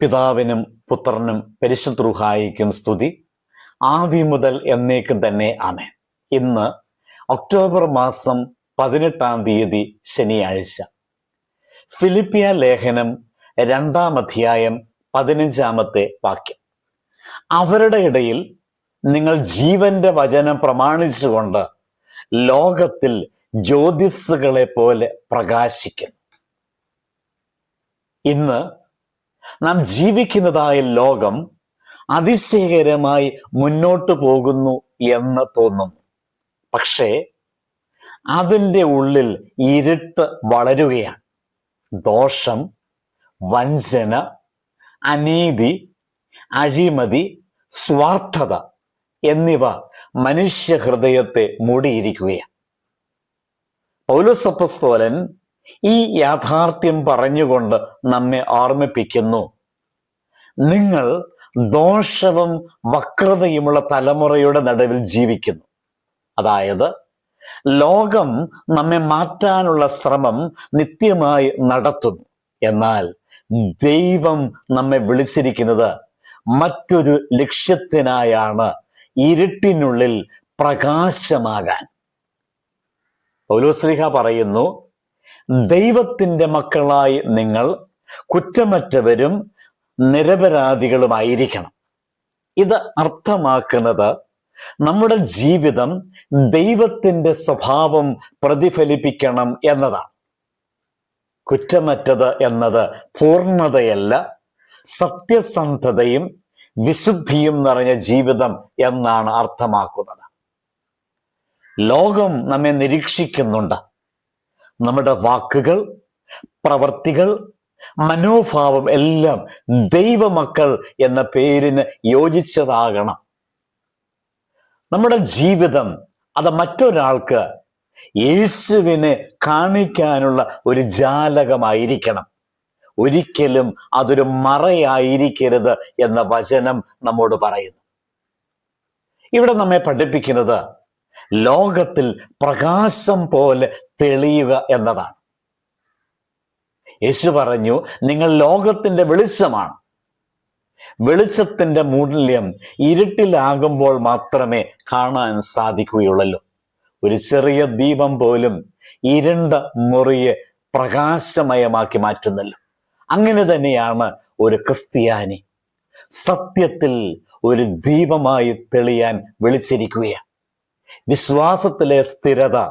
പിതാവിനും പുത്രനും പരിശുദ്ധ്രുഹായിക്കും സ്തുതി. ആദ്യം മുതൽ എന്നേക്കും തന്നെ ആമേൻ. ഇന്ന് ഒക്ടോബർ മാസം പതിനെട്ടാം തീയതി ശനിയാഴ്ച. ഫിലിപ്പിയ ലേഖനം രണ്ടാം അധ്യായം പതിനഞ്ചാമത്തെ വാക്യം. അവരുടെ ഇടയിൽ നിങ്ങൾ ജീവന്റെ വചനം പ്രമാണിച്ചുകൊണ്ട് ലോകത്തിൽ ജ്യോതിസ്സുകളെ പോലെ പ്രകാശിക്കുന്നു. ഇന്ന് നാം ജീവിക്കുന്നതായ ലോകം അതിശയകരമായി മുന്നോട്ട് പോകുന്നു എന്ന് തോന്നുന്നു. പക്ഷേ അതിന്റെ ഉള്ളിൽ ഇരുട്ട് വളരുകയാണ്. ദോഷം വഞ്ചന അനീതി അഴിമതി സ്വാർത്ഥത എന്നിവ മനുഷ്യ ഹൃദയത്തെ മൂടിയിരിക്കുകയാണ്. പൗലോസപ്പസ്തോലൻ ഈ യാഥാർത്ഥ്യം പറഞ്ഞുകൊണ്ട് നമ്മെ ഓർമ്മിപ്പിക്കുന്നു. നിങ്ങൾ ദോഷവും വക്രതയുമുള്ള തലമുറയുടെ നടുവിൽ ജീവിക്കുന്നു. അതായത് ലോകം നമ്മെ മാറ്റാനുള്ള ശ്രമം നിത്യമായി നടത്തുന്നു. എന്നാൽ ദൈവം നമ്മെ വിളിച്ചിരിക്കുന്നത് മറ്റൊരു ലക്ഷ്യത്തിനായാണ്. ഇരുട്ടിനുള്ളിൽ പ്രകാശമാകാൻ. പൗലോസ്ലിഹ പറയുന്നു ദൈവത്തിന്റെ മക്കളായി നിങ്ങൾ കുറ്റമറ്റവരും നിരപരാധികളുമായിരിക്കണം. ഇത് അർത്ഥമാക്കുന്നത് നമ്മുടെ ജീവിതം ദൈവത്തിന്റെ സ്വഭാവം പ്രതിഫലിപ്പിക്കണം എന്നതാണ്. കുറ്റമറ്റത് എന്നത് പൂർണതയല്ല സത്യസന്ധതയും വിശുദ്ധിയും നിറഞ്ഞ ജീവിതം എന്നാണ് അർത്ഥമാക്കുന്നത്. ലോകം നമ്മെ നിരീക്ഷിക്കുന്നുണ്ട്. നമ്മുടെ വാക്കുകൾ പ്രവർത്തികൾ മനോഭാവം എല്ലാം ദൈവമക്കൾ എന്ന പേരിന് യോജിച്ചതാകണം. നമ്മുടെ ജീവിതം അത് മറ്റൊരാൾക്ക് യേശുവിനെ കാണിക്കാനുള്ള ഒരു ജാലകമായിരിക്കണം. ഒരിക്കലും അതൊരു മറയായിരിക്കരുത് എന്ന വചനം നമ്മോട് പറയുന്നു. ഇവിടെ നമ്മെ പഠിപ്പിക്കുന്നത് ലോകത്തിൽ പ്രകാശം പോലെ തെളിയുക എന്നതാണ്. യേശു പറഞ്ഞു നിങ്ങൾ ലോകത്തിന്റെ വെളിച്ചമാണ്. വെളിച്ചത്തിന്റെ മൂല്യം ഇരുട്ടിലാകുമ്പോൾ മാത്രമേ കാണാൻ സാധിക്കുകയുള്ളൂ ഒരു ചെറിയ ദീപം പോലും ഇരുണ്ട മുറിയെ പ്രകാശമയമാക്കി മാറ്റുന്നല്ലോ. അങ്ങനെ തന്നെയാണ് ഒരു ക്രിസ്ത്യാനി. സത്യത്തിൽ ഒരു ദീപമായി തെളിയാൻ വിളിച്ചിരിക്കുകയാണ്. വിശ്വാസത്തിലെ സ്ഥിരത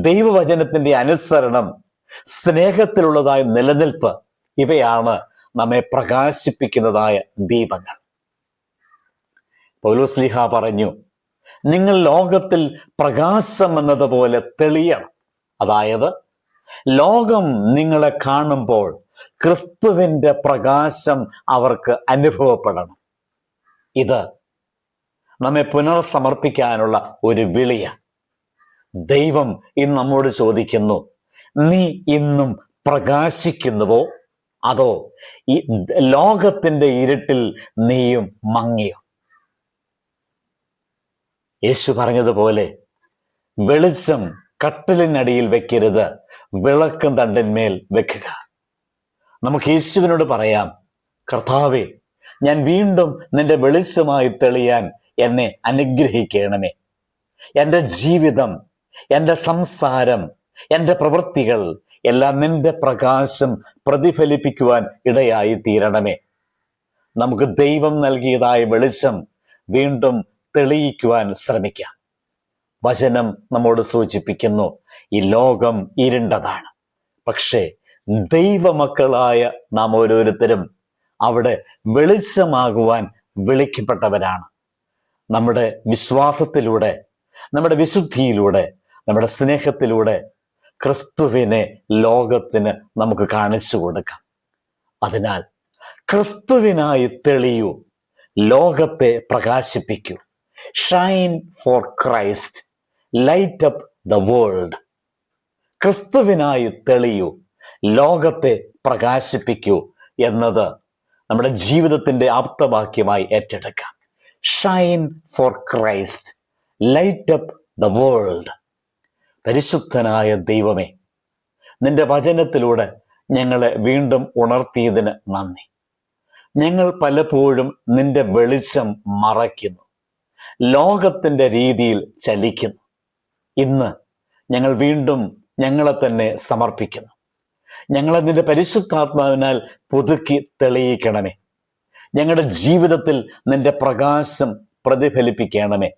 ദൈവവചനത്തിന്റെ അനുസരണം സ്നേഹത്തിലുള്ളതായ നിലനിൽപ്പ് ഇവയാണ് നമ്മെ പ്രകാശിപ്പിക്കുന്നതായ ദീപങ്ങൾ. പൗലോസ്ലിഹ പറഞ്ഞു നിങ്ങൾ ലോകത്തിൽ പ്രകാശം എന്നതുപോലെ തെളിയണം. അതായത് ലോകം നിങ്ങളെ കാണുമ്പോൾ ക്രിസ്തുവിന്റെ പ്രകാശം അവർക്ക് അനുഭവപ്പെടണം. ഇത് നമ്മെ പുനർസമർപ്പിക്കാനുള്ള ഒരു വിളിയ. ദൈവം ഇന്ന് നമ്മോട് ചോദിക്കുന്നു നീ ഇന്നും പ്രകാശിക്കുന്നുവോ? അതോ ഈ ലോകത്തിന്റെ ഇരുട്ടിൽ നീയും മങ്ങിയോ? യേശു പറഞ്ഞതുപോലെ വെളിച്ചം കട്ടിലിനടിയിൽ വെക്കരുത് വിളക്കും തണ്ടിന്മേൽ വെക്കുക. നമുക്ക് യേശുവിനോട് പറയാം കർത്താവേ ഞാൻ വീണ്ടും നിന്റെ വെളിച്ചമായി തെളിയാൻ എന്നെ അനുഗ്രഹിക്കണമേ. എന്റെ ജീവിതം എന്റെ സംസാരം എന്റെ പ്രവൃത്തികൾ എല്ലാം നിന്റെ പ്രകാശം പ്രതിഫലിപ്പിക്കുവാൻ ഇടയായി തീരണമേ നമുക്ക് ദൈവം നൽകിയതായ വെളിച്ചം വീണ്ടും തെളിയിക്കുവാൻ ശ്രമിക്കാം. വചനം നമ്മോട് സൂചിപ്പിക്കുന്നു ഈ ലോകം ഇരുണ്ടതാണ്. പക്ഷേ ദൈവമക്കളായ നാം ഓരോരുത്തരും അവിടെ വെളിച്ചമാകുവാൻ വിളിക്കപ്പെട്ടവരാണ്. നമ്മുടെ വിശ്വാസത്തിലൂടെ നമ്മുടെ വിശുദ്ധിയിലൂടെ നമ്മുടെ സ്നേഹത്തിലൂടെ ക്രിസ്തുവിനെ ലോകത്തിന് നമുക്ക് കാണിച്ചു കൊടുക്കാം. അതിനാൽ ക്രിസ്തുവിനായി തെളിയൂ ലോകത്തെ പ്രകാശിപ്പിക്കൂ. Shine for Christ light up the world ക്രിസ്തുവിനായി തെളിയൂ ലോകത്തെ പ്രകാശിപ്പിക്കൂ എന്നത് നമ്മുടെ ജീവിതത്തിന്റെ ആപ്തവാക്യമായി ഏറ്റെടുക്കാം. Shine for Christ light up the world പരിശുദ്ധനായ ദൈവമേ നിന്റെ വചനത്തിലൂടെ ഞങ്ങളെ വീണ്ടും ഉണർത്തിയതിന് നന്ദി. ഞങ്ങൾ പലപ്പോഴും നിന്റെ വെളിച്ചം മറയ്ക്കുന്നു. ലോകത്തിന്റെ രീതിയിൽ ചലിക്കുന്നു. ഇന്ന് ഞങ്ങൾ വീണ്ടും ഞങ്ങളെ തന്നെ സമർപ്പിക്കുന്നു. ഞങ്ങളെ നിന്റെ പരിശുദ്ധാത്മാവിനാൽ പുതുക്കി തെളിയിക്കണമേ. ഞങ്ങളുടെ ജീവിതത്തിൽ നിന്റെ പ്രകാശം പ്രതിഫലിപ്പിക്കണമേ.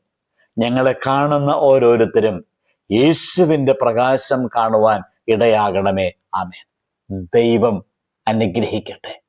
ഞങ്ങളെ കാണുന്ന ഓരോരുത്തരും യേശുവിന്റെ പ്രകാശം കാണുവാൻ ഇടയാകണമേ. ആമേൻ. ദൈവം അനുഗ്രഹിക്കട്ടെ.